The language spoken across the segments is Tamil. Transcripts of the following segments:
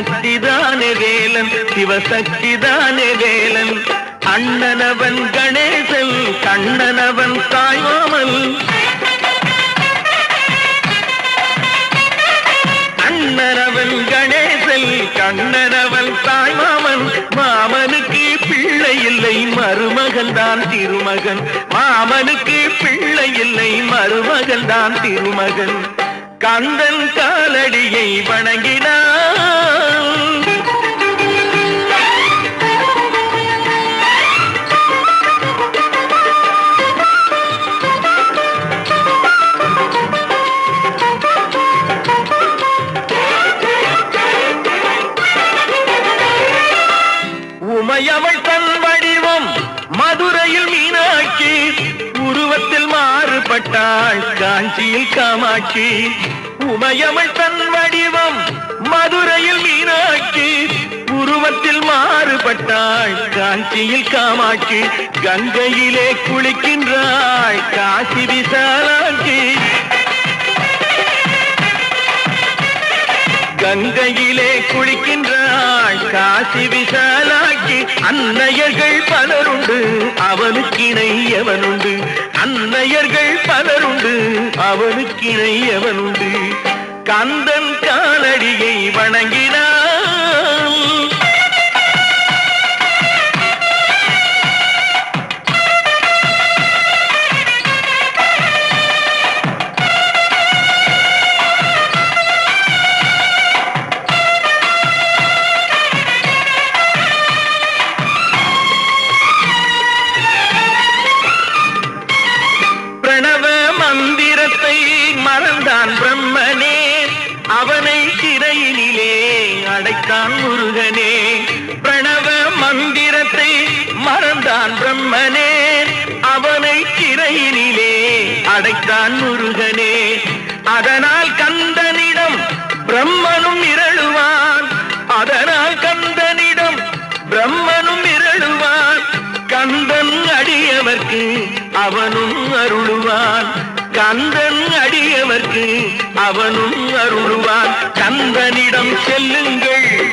சக்தி தானே வேலன் சிவசக்தி தானே வேலன். அண்ணனவன் கணேசன் கண்ணனவன் தாய்மாமன் அண்ணனவன் கணேசன் கண்ணனவன் தாய்மாமன் மாமனுக்கு பிள்ளை இல்லை மருமகன் தான் திருமகன். மாமனுக்கு பிள்ளை இல்லை மருமகன் தான் திருமகன். கந்தன் காலடியை வணங்கினான். காஞ்சியில் காமாட்சி உமையமிழ் தன் வடிவம் மதுரையில் மீனாட்சி உருவத்தில் மாறுபட்டாள் காஞ்சியில் காமாட்சி கங்கையிலே குளிக்கின்றாள் காசி விசாலாட்சி. கங்கையிலே குளிக்கின்றாள் காசி விசாலாட்சி அன்னையர்கள் பலருண்டு அவனுக்கிணை எவனுண்டு? அன்னையர்கள் பலருண்டு. அவனுக்கிணை எவனுண்டு? கந்தன் காலடியை வணங்கினார். தான் முருகனே. அதனால் கந்தனிடம் பிரம்மனும் இரழுவான் அதனால் கந்தனிடம் பிரம்மனும் இரழுவான் கந்தன் அடியவர்க்கு அவனும் அருளுவான். கந்தன் அடியவர்க்கு அவனும் அருளுவான். கந்தனிடம் செல்லுங்கள்.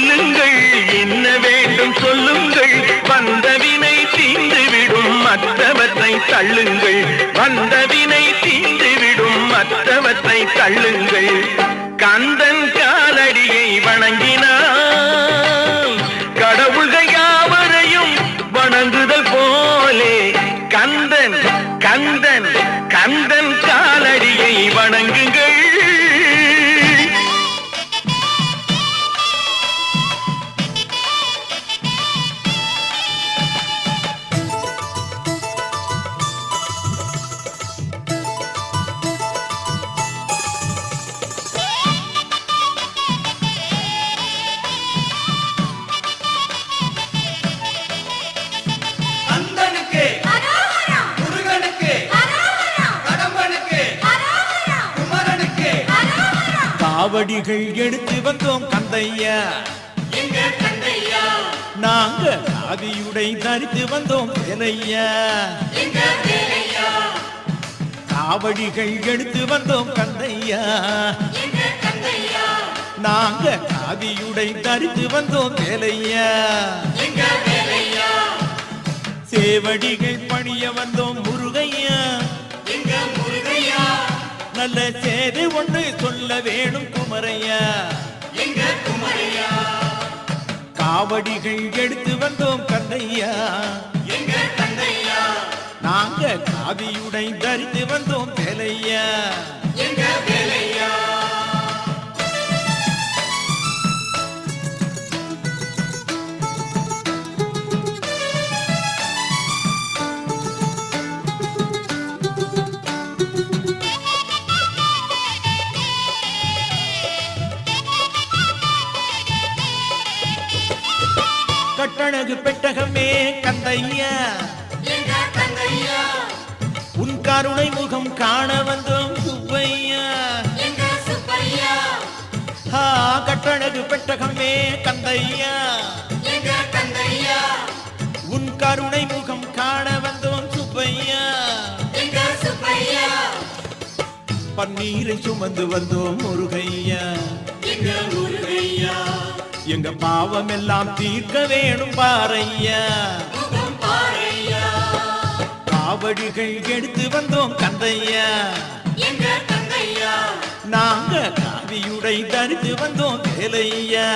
செல்லுங்கள் என்ன வேண்டும் சொல்லுங்கள். வந்தவினை தீந்துவிடும் மற்றவற்றை தள்ளுங்கள். வந்தவினை தீந்துவிடும் மற்றவற்றை தள்ளுங்கள். காவடிகள் எடுத்து வந்தோம் கந்தையா. நாங்க ஆதியுடை தரித்து வந்தோம் வேலையா. காவடிகள் எடுத்து வந்தோம் கந்தையா. நாங்க ஆதியுடை தரித்து வந்தோம் வேலையா. சேவடிகள் பணிய வந்தோம் முருகையா. நல்ல சொல்ல வேணும் குமரையா. எங்க குமரையா? காவடிகள் எடுத்து வந்தோம் கந்தையா எங்க கண்டையா நாங்க காதியுடை தரித்து வந்தோம் வேலையா. கருணை முகம் காண வந்தோம் சுப்பையா. ஹா கட்டழகு பெட்டகமே கந்தையா உன் கருணை முகம் காண வந்தோம் சுப்பையா. பன்னீரை சுமந்து வந்தோம் முருகையா. எங்க பாவம் எல்லாம் தீர்க்க வேணும் பாறையா. காவடிகள் எடுத்து வந்தோம் கந்தையா நாங்க காவியுடை தரித்து வந்தோம் வேலையா.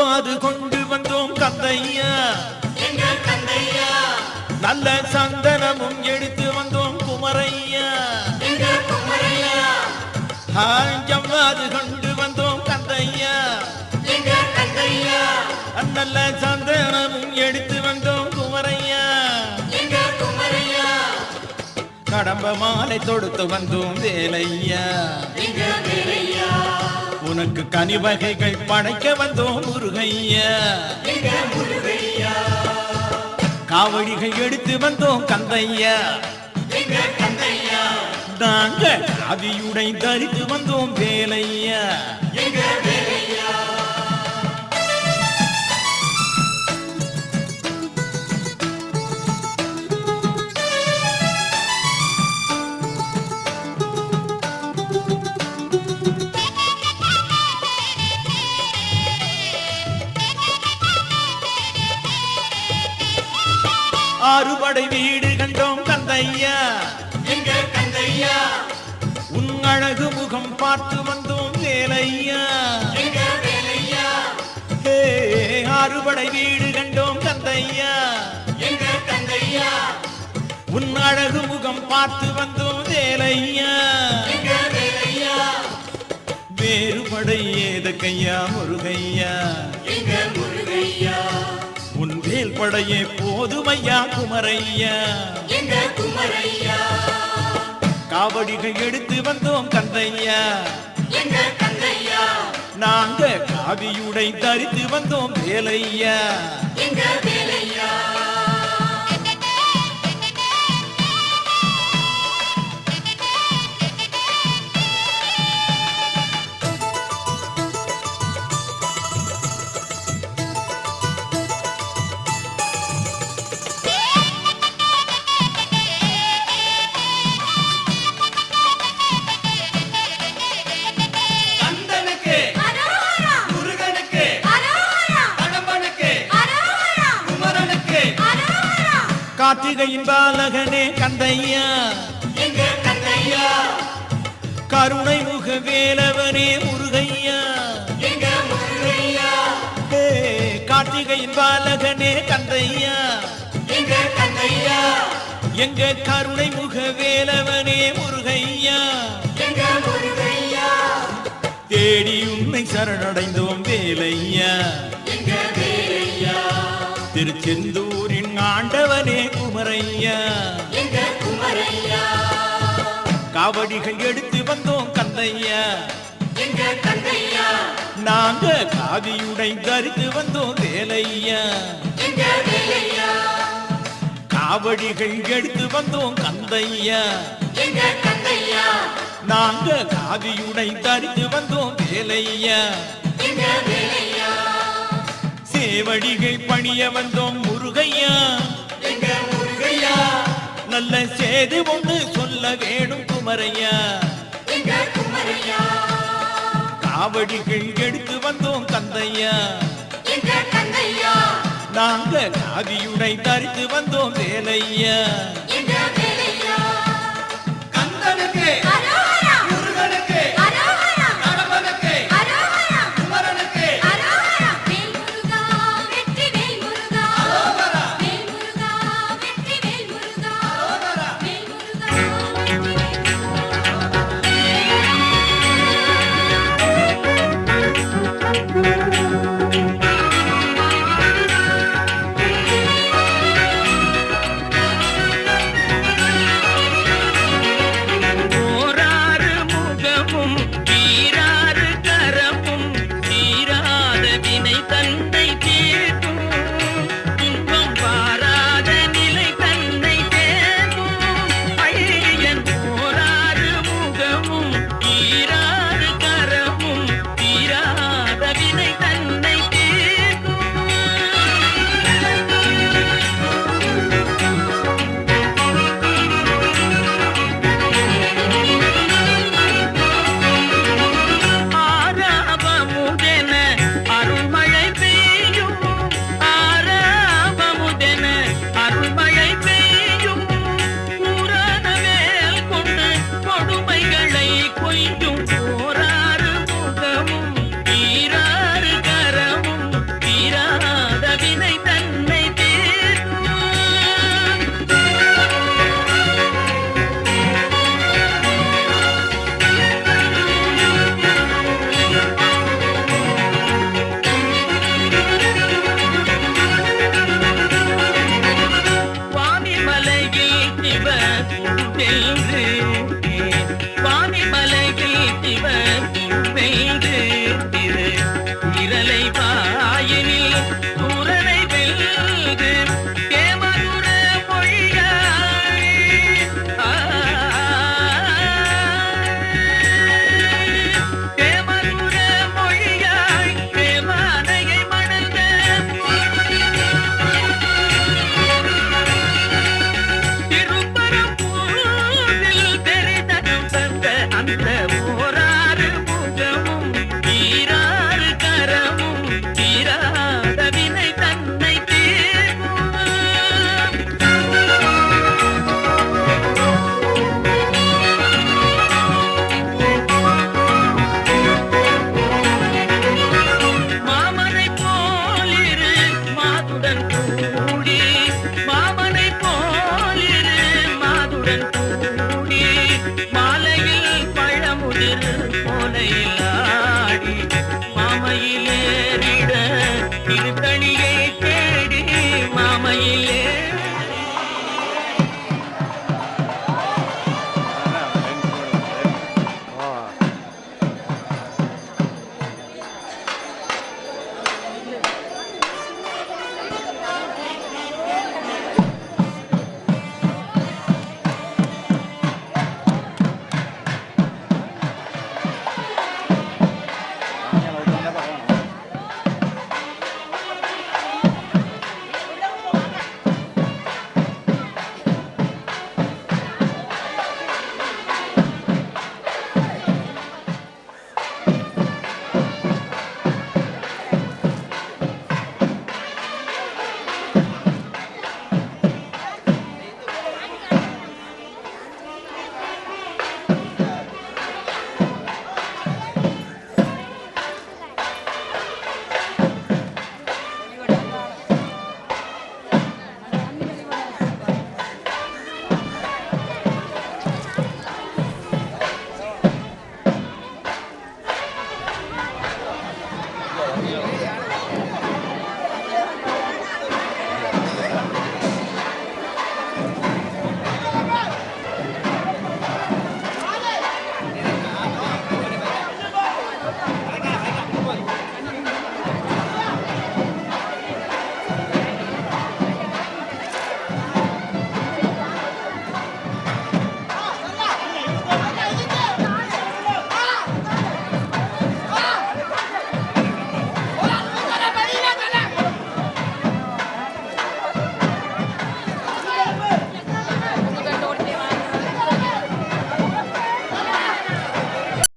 ஜவ்வாது கொண்டு வந்தோம் கந்தையா. தங்கையா நல்ல சந்தனமும் எடுத்து வந்தோம் குமரையா. ஜவ்வாது கொண்டு வந்தோம் கந்தையா. நல்ல சந்தனமும் எடுத்து வந்தோம் குமரையா. கடம்ப மாலை தொடுத்து வந்தோம் வேலையா. உனக்கு கனிவகைகள் படைக்க வந்தோம் முருகையா. காவடிகள் எடுத்து வந்தோம் கந்தையா. நாங்கள் தங்கையா அவியுடை தரித்து வந்தோம் வேலையா எங்க வேலையா. அழகு முகம் பார்த்து வந்தோம் வேலையா? ஆறுபடை வீடு கண்டோம் எங்க தங்கையா உன் அழகு முகம் பார்த்து வந்தோம் வேலையா? வேறுபடை முருகையா? எங்க முருகையா? உன் வேல் படையே போதுமையா குமரையா? குமரையா? காவடிகள் எடுத்து வந்தோம் கந்தையா. நாங்க காவியுடை தரித்து வந்தோம் வேலையா? கார்த்திகையின் பாலகனே கந்தையா. தங்கையா கருணை முக வேலவனே முருகையா? கார்த்திகையின் பாலகனே கந்தையா. தங்கையா எங்க கருணை முக வேலவனே முருகையா? தேடி உன்னை சரணடைந்தோம் வேலையா? திருச்செந்தூரின் ஆண்டவனே குமரையா குமரையா காவடிகள் எடுத்து வந்தோம் கந்தையா. தங்கையா நாங்க காவியுடை தரித்து வந்தோம் வேலையா. காவடிகள் எடுத்து வந்தோம் கந்தையா. நாங்க காவியுடை தரித்து வந்தோம் வேலையா? சேவடிகள் பணிய வந்தோம் முருகையா. நல்ல சேது ஒன்று சொல்ல வேணும் குமரையா. காவடிகள் எடுத்து வந்தோம் கந்தையா நாங்க காவியுடை தரித்து வந்தோம் வேலையா.